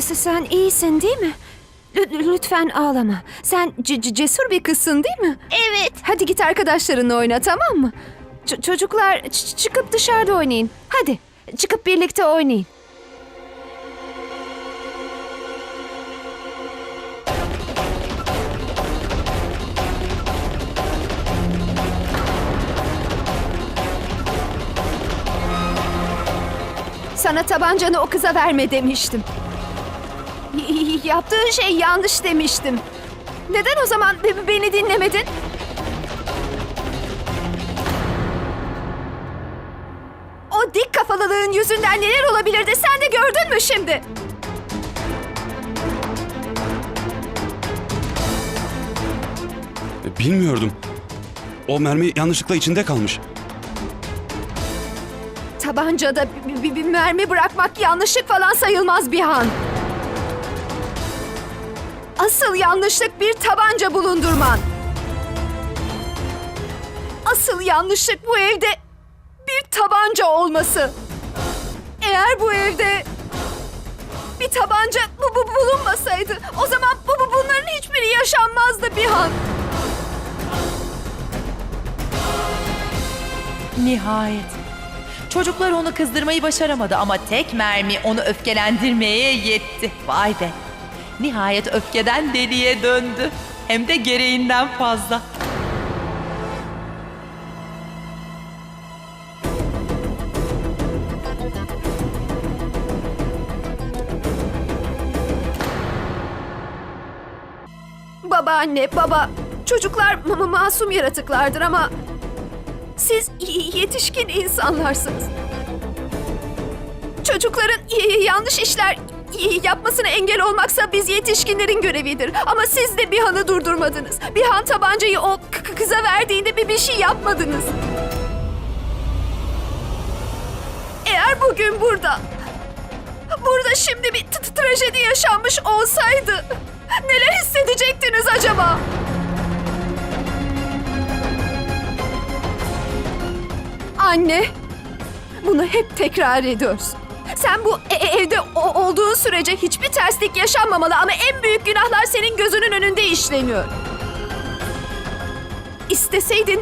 Sen iyisin değil mi? Lü- Lütfen ağlama. Sen c- c- cesur bir kızsın değil mi? Evet. Hadi git arkadaşlarınla oyna tamam mı? Ç- çocuklar ç- çıkıp dışarıda oynayın. Hadi çıkıp birlikte oynayın. Sana tabancanı o kıza verme demiştim. Yaptığın şey yanlış demiştim. Neden o zaman be- beni dinlemedin? O dik kafalılığın yüzünden neler olabilirdi sen de gördün mü şimdi? Bilmiyordum. O mermi yanlışlıkla içinde kalmış. Tabancada bir, bir- bir mermi bırakmak yanlışlık falan sayılmaz Bihan. Asıl yanlışlık bir tabanca bulundurman. Asıl yanlışlık bu evde bir tabanca olması. Eğer bu evde bir tabanca bu, bu bulunmasaydı o zaman bu, bu bunların hiçbiri yaşanmazdı Bihan. Nihayet. Çocuklar onu kızdırmayı başaramadı ama tek mermi onu öfkelendirmeye yetti. Vay be. Nihayet öfkeden deliye döndü. Hem de gereğinden fazla. Babaanne, baba, çocuklar ma- ma- masum yaratıklardır ama siz yetişkin insanlarsınız. Çocukların yanlış işler yapmasına engel olmaksa biz yetişkinlerin görevidir. Ama siz de Bihan'ı durdurmadınız. Bihan tabancayı o kıza verdiğinde bir bir şey yapmadınız. Eğer bugün burada, burada şimdi bir trajedi yaşanmış olsaydı neler hissedecektiniz acaba? Anne, bunu hep tekrar ediyorsun. Sen bu e- e- evde olduğun sürece hiçbir terslik yaşanmamalı ama en büyük günahlar senin gözünün önünde işleniyor. İsteseydin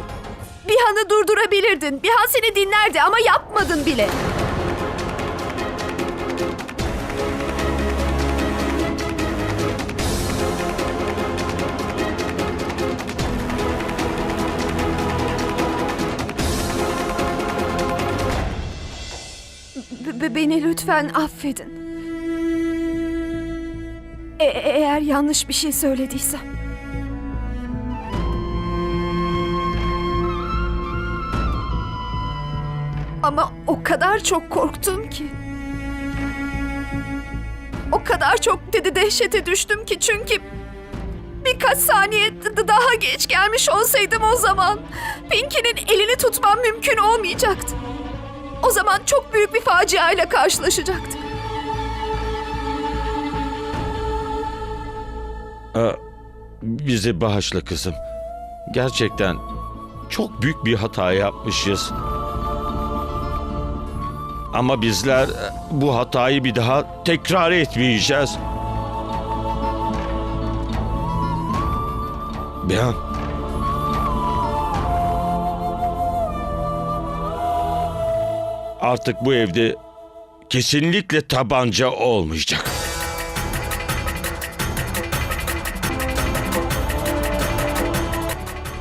Bihan'ı durdurabilirdin. Bihan seni dinlerdi ama yapmadın bile. Beni lütfen affedin. E- eğer yanlış bir şey söylediysem. Ama o kadar çok korktum ki. O kadar çok dedi dehşete düştüm ki çünkü birkaç saniye daha geç gelmiş olsaydım o zaman Pinky'nin elini tutmam mümkün olmayacaktı. O zaman çok büyük bir faciayla karşılaşacaktık. Aa, bizi bağışla kızım. Gerçekten çok büyük bir hata yapmışız. Ama bizler bu hatayı bir daha tekrar etmeyeceğiz. Beyan. Artık bu evde kesinlikle tabanca olmayacak.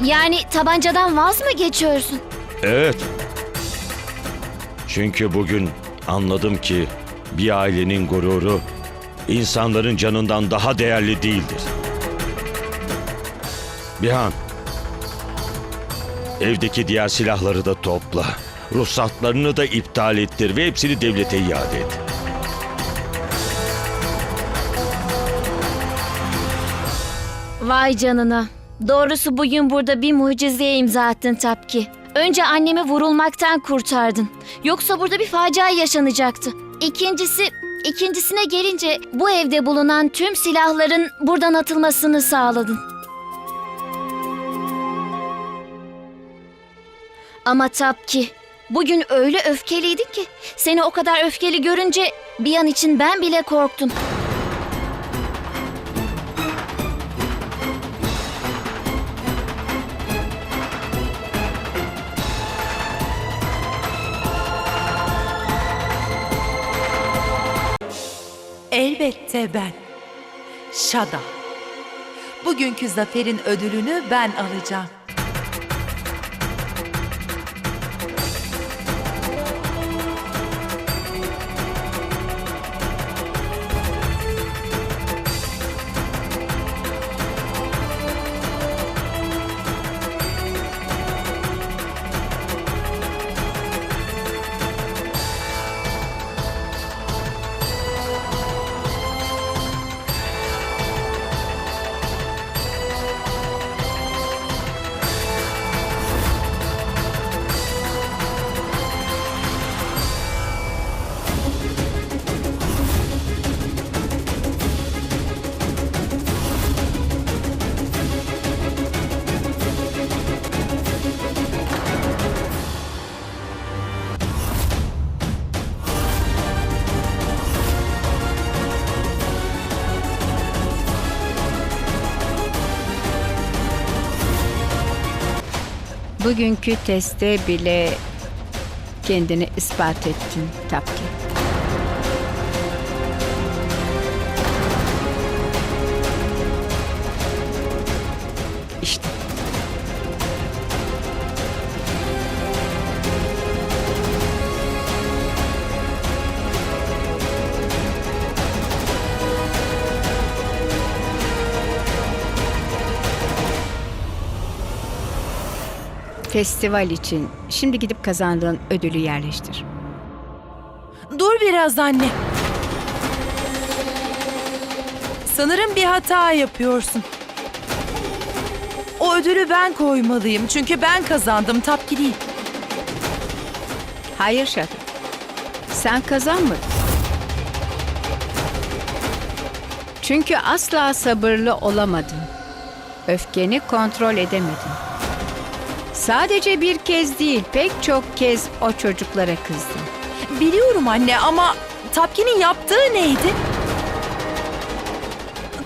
Yani tabancadan vaz mı geçiyorsun? Evet. Çünkü bugün anladım ki bir ailenin gururu insanların canından daha değerli değildir. Bihan, evdeki diğer silahları da topla. Ruhsatlarını da iptal ettir ve hepsini devlete iade et. Vay canına. Doğrusu bugün burada bir mucizeye imza attın Tapki. Önce annemi vurulmaktan kurtardın. Yoksa burada bir facia yaşanacaktı. İkincisi, ikincisine gelince bu evde bulunan tüm silahların buradan atılmasını sağladın. Ama Tapki, bugün öyle öfkeliydin ki seni o kadar öfkeli görünce bir an için ben bile korktum. Elbette ben. Şada. Bugünkü zaferin ödülünü ben alacağım. Bugünkü testte bile kendini ispat ettin Tapki. Festival için şimdi gidip kazandığın ödülü yerleştir. Dur biraz anne. Sanırım bir hata yapıyorsun. O ödülü ben koymalıyım çünkü ben kazandım Tapki değil. Hayır Şadı. Sen kazanmadın. Çünkü asla sabırlı olamadın. Öfkeni kontrol edemedin. Sadece bir kez değil, pek çok kez o çocuklara kızdın. Biliyorum anne ama Tapki'nin yaptığı neydi?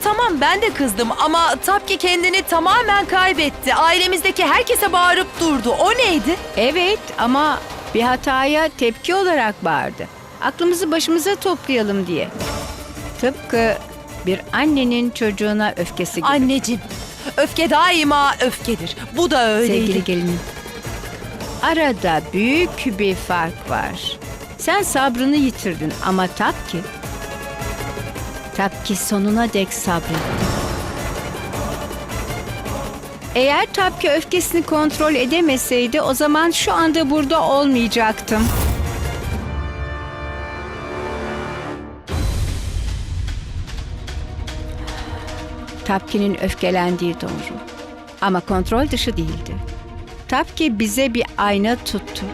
Tamam ben de kızdım ama Tapki kendini tamamen kaybetti. Ailemizdeki herkese bağırıp durdu. O neydi? Evet ama bir hataya tepki olarak bağırdı. Aklımızı başımıza toplayalım diye. Tıpkı bir annenin çocuğuna öfkesi gibi. Anneciğim, öfke daima öfkedir. Bu da öyleydi. Sevgili gelinim. Arada büyük bir fark var. Sen sabrını yitirdin ama Tapki... Tapki sonuna dek sabretti. Eğer Tapki öfkesini kontrol edemeseydi o zaman şu anda burada olmayacaktım. Tapki'nin öfkelendiği doğru. Ama kontrol dışı değildi. Tapki bize bir ayna tuttu.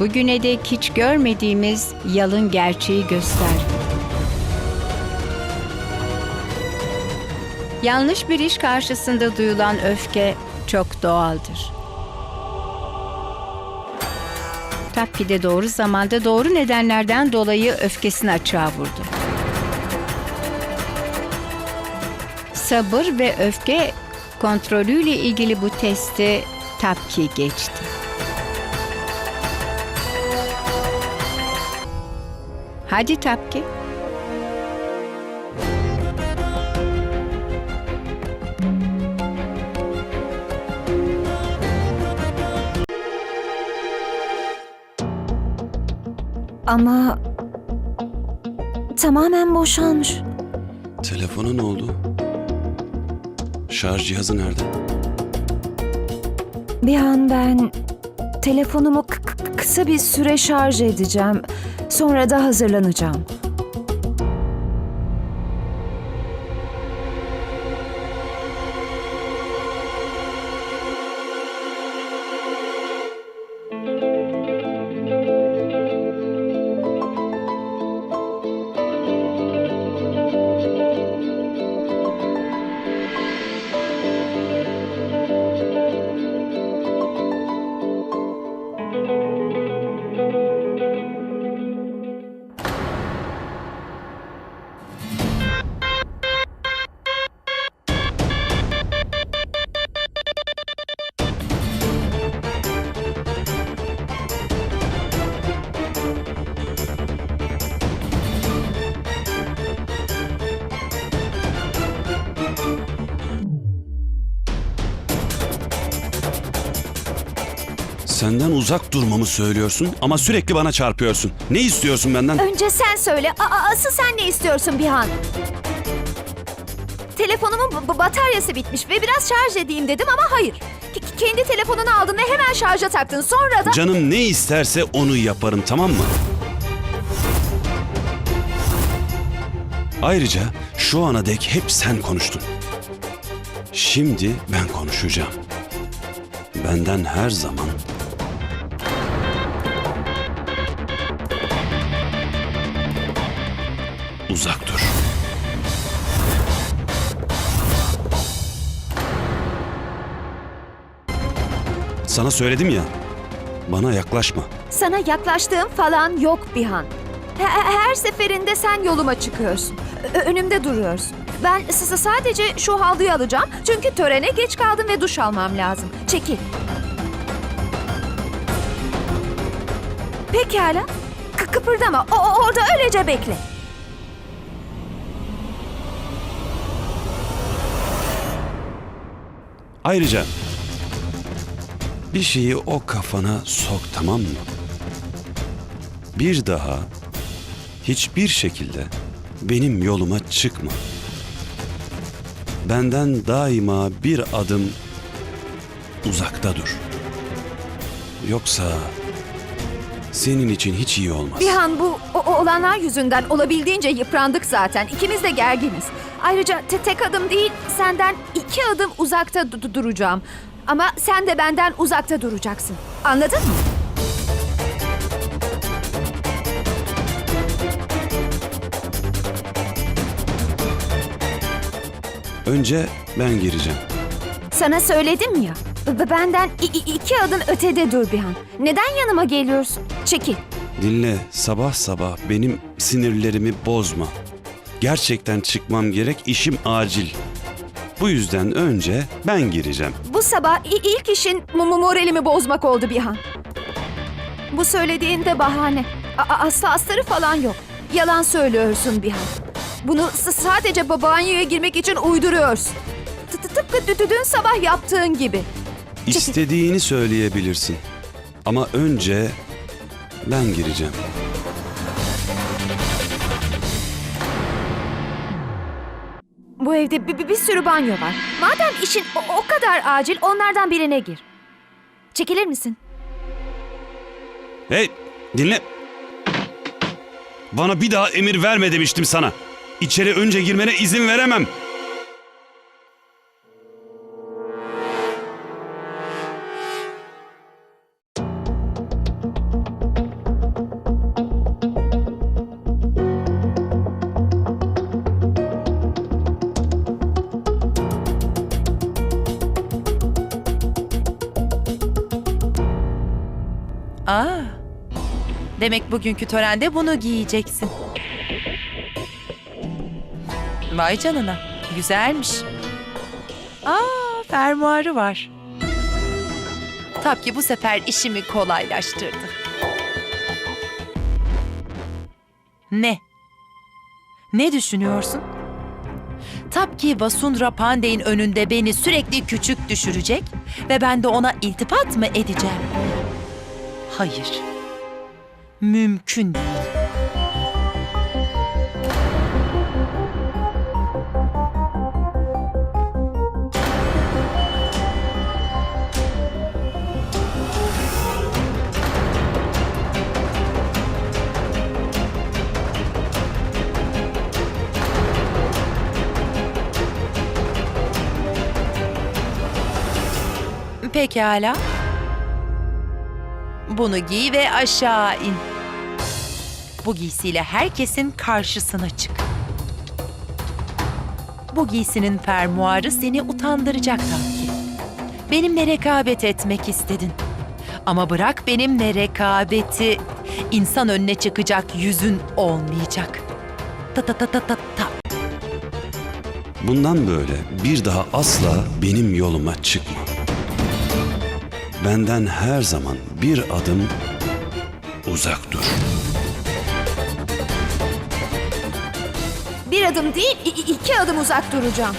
Bugüne dek hiç görmediğimiz yalın gerçeği gösterdi. Yanlış bir iş karşısında duyulan öfke çok doğaldır. Tapki de doğru zamanda doğru nedenlerden dolayı öfkesini açığa vurdu. Sabır ve öfke kontrolüyle ilgili bu testi Tapki geçti. Hadi Tapki. Ama tamamen boşalmış. Telefona ne oldu? Şarj cihazı nerede? Bir an ben telefonumu kısa bir süre şarj edeceğim. Sonra da hazırlanacağım. Senden uzak durmamı söylüyorsun ama sürekli bana çarpıyorsun. Ne istiyorsun benden? Önce sen söyle. Aa, asıl sen ne istiyorsun Bihan? Telefonumun b- b- bataryası bitmiş ve biraz şarj edeyim dedim ama hayır. K- kendi telefonunu aldın ve hemen şarja taktın. Sonra da... Canım ne isterse onu yaparım tamam mı? Ayrıca şu ana dek hep sen konuştun. Şimdi ben konuşacağım. Benden her zaman Sana söyledim ya. Bana yaklaşma. Sana yaklaştığım falan yok Bihan. He- Her seferinde sen yoluma çıkıyorsun. Ö- önümde duruyorsun. Ben s- s- sadece şu havluyu alacağım. Çünkü törene geç kaldım ve duş almam lazım. Çekil. Pekala. K- kıpırdama. O- o- orada öylece bekle. Ayrıca bir şeyi o kafana sok tamam mı? Bir daha hiçbir şekilde benim yoluma çıkma. Benden daima bir adım uzakta dur. Yoksa senin için hiç iyi olmaz. Bihan bu o- olanlar yüzünden olabildiğince yıprandık zaten. İkimiz de gerginiz. Ayrıca te- tek adım değil senden iki adım uzakta du- du- duracağım. Ama sen de benden uzakta duracaksın. Anladın mı? Önce ben gireceğim. Sana söyledim ya. b- Benden i- i- iki adım ötede dur Bihan. Neden yanıma geliyorsun? Çekil. Dinle sabah sabah benim sinirlerimi bozma. Gerçekten çıkmam gerek işim acil. Bu yüzden önce ben gireceğim. Bu sabah i- ilk işin mu- mu- moralimi bozmak oldu Bihan. Bu söylediğin de bahane. A- a- aslı astarı falan yok. Yalan söylüyorsun Bihan. Bunu s- sadece ba- banyoya girmek için uyduruyorsun. Tı- tı- Tıpkı dü- dün sabah yaptığın gibi. İstediğini söyleyebilirsin. Ama önce ben gireceğim. Evde bir, bir- bir sürü banyo var. Madem işin o, o kadar acil onlardan birine gir. Çekilir misin? Hey dinle. Bana bir daha emir verme demiştim sana. İçeri önce girmene izin veremem. Demek bugünkü törende bunu giyeceksin. Vay canına. Güzelmiş. Aa, fermuarı var. Tabii ki bu sefer işimi kolaylaştırdı. Ne? Ne düşünüyorsun? Tabii ki Basundra Pandey'in önünde beni sürekli küçük düşürecek ve ben de ona iltifat mı edeceğim? Hayır. Mümkün değil. Pekala. Bunu giy ve aşağı in. Bu giysiyle herkesin karşısına çık. Bu giysinin fermuarı seni utandıracak Tanki. Benimle rekabet etmek istedin. Ama bırak benimle rekabeti. İnsan önüne çıkacak yüzün olmayacak. Ta ta ta ta ta ta. Bundan böyle bir daha asla benim yoluma çıkma. Benden her zaman bir adım uzak dur. Adım değil, iki adım uzak duracağım.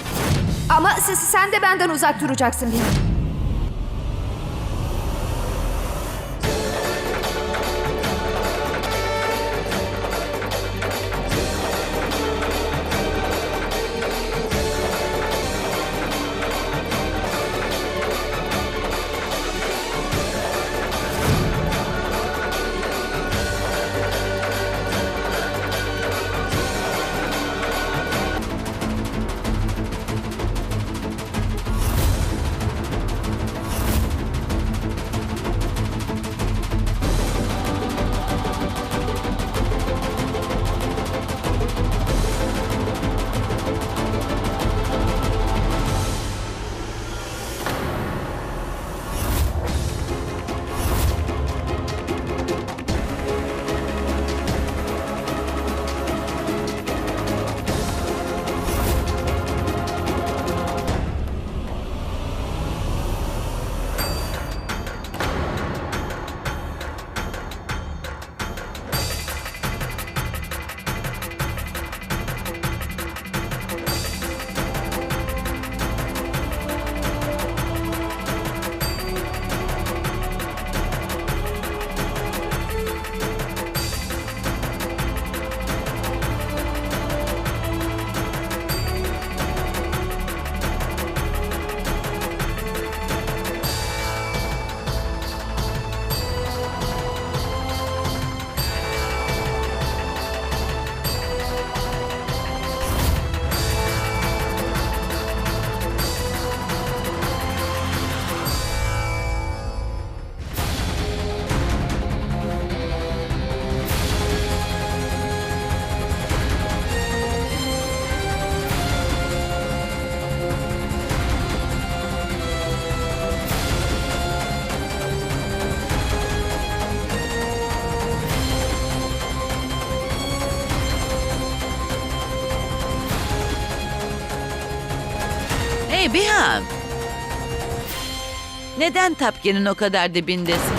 Ama sen de benden uzak duracaksın Bihan. Hey Bihan. Neden Tapki'nin o kadar dibindesin?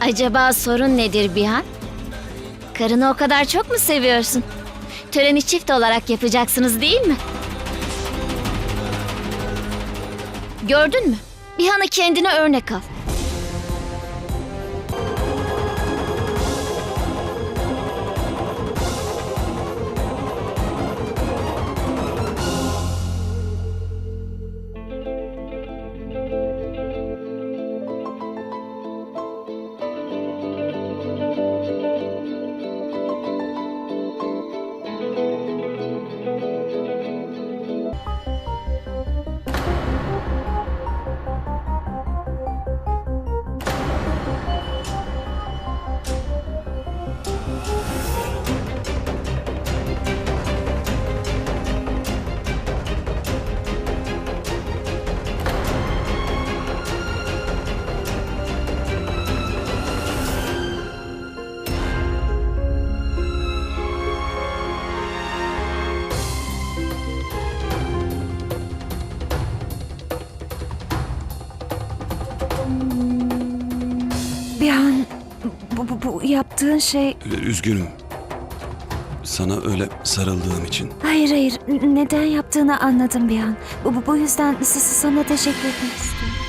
Acaba sorun nedir Bihan? Karını o kadar çok mu seviyorsun? Töreni çift olarak yapacaksınız değil mi? Gördün mü? Bihan'ı kendine örnek al. Bu, yaptığın şey... Üzgünüm. Sana öyle sarıldığım için. Hayır hayır. Neden yaptığını anladım bir an. Bu, bu, yüzden sana teşekkür etmek istiyorum.